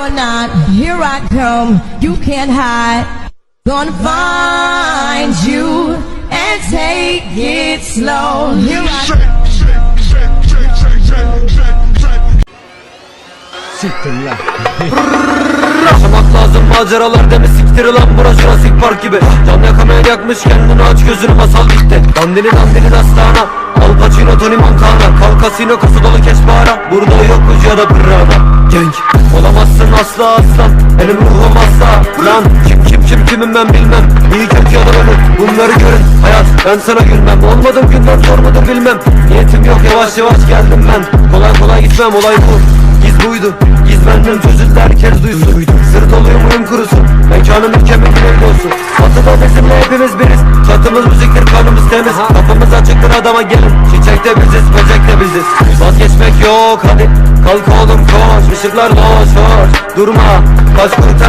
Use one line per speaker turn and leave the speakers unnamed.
or not, here I come. You can't hide. Gonna find you and take it slow. Here I come.
Yaşamak lazım maceralar deme siktir lan burası Jurassic Park gibi Can yakamaya yakmış kendini aç gözünü masal bitti Dandini dandini dastana Al Pacino Tony Montana Kal kasino kası dolu keş bağıra Burada Genç Olamazsın asla aslan Benim ruhum asla. Lan kim kim kim kimim ben bilmem. İyi kötü ya da ölüm Bunları görün. Hayat ben sana gülmem. Olmadım günden sormadım bilmem. Niyetim yok yavaş yavaş geldim ben. Kolay kolay gitmem olay bu. Giz buydu. Giz benden çözüldü herkes duysun. Sır doluyum uyum kurusun? Mekanım mükemmel bir olsun. Batıda bizimle hepimiz biriz. Çatımız müziktir kanımız temiz. Kapımız açıktır adama gelin. Çiçek de biziz böcek de biziz. Vazgeçmek yok. Hadi Kalk oğlum koş. Işıklar loş hoş Durma. Kaç kurtar